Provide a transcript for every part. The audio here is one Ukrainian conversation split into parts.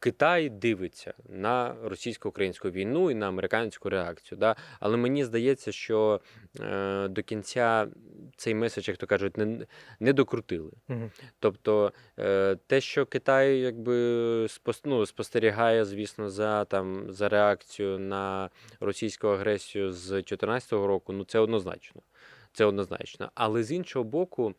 Китай дивиться на російсько-українську війну і на американську реакцію. Да? Але мені здається, що е, до кінця цей меседж, як то кажуть, не, не докрутили. Мгм. Тобто е, те, що Китай якби ну, спостерігає, звісно, за там за реакцію на російську агресію з 2014 року, ну це однозначно. Це однозначно. Але з іншого боку,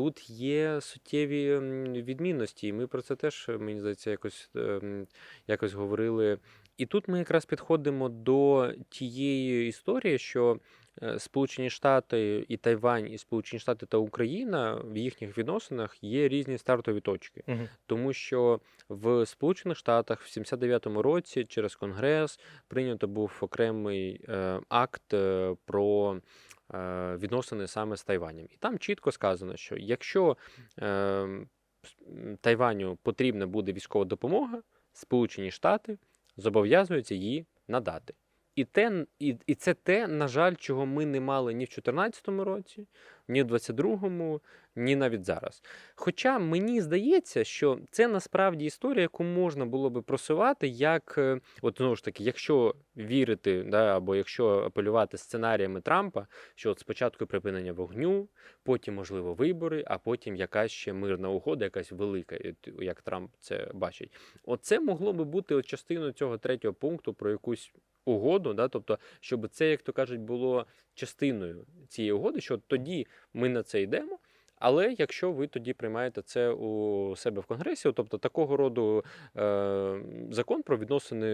тут є суттєві відмінності, і ми про це теж, мені здається, якось, ем, якось говорили. І тут ми якраз підходимо до тієї історії, що е, Сполучені Штати і Тайвань, і Сполучені Штати та Україна в їхніх відносинах є різні стартові точки. Мгм. Тому що в Сполучених Штатах в 79-му році через Конгрес прийнято був окремий е, акт е, про е, відносини саме з Тайванем. І там чітко сказано, що якщо е, Тайваню потрібна буде військова допомога, Сполучені Штати зобов'язуються її надати. І, те, і, і це те, на жаль, чого ми не мали ні в 2014 році, ні в 2022, ні навіть зараз. Хоча мені здається, що це насправді історія, яку можна було би просувати, як е, от знову ж таки, якщо вірити, да, або якщо апелювати сценаріями Трампа, що от спочатку припинення вогню, потім можливо вибори, а потім якась ще мирна угода, якась велика, як Трамп це бачить. Оце могло би бути от частиною цього третього пункту про якусь угоду, да, тобто, щоб це, як то кажуть, було частиною цієї угоди, що тоді ми на це йдемо. Але якщо ви тоді приймаєте це у себе в Конгресі, тобто такого роду е, закон про відносини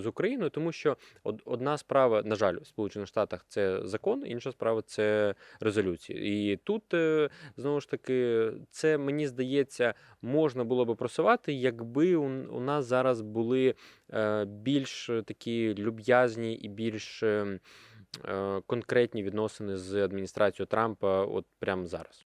з Україною, тому що од- одна справа, на жаль, в Сполучених Штатах це закон, інша справа це резолюції. І тут е, знову ж таки, це мені здається, можна було би просувати, якби у, у нас зараз були е, більш такі люб'язні і більш е, е, конкретні відносини з адміністрацією Трампа, от прямо зараз.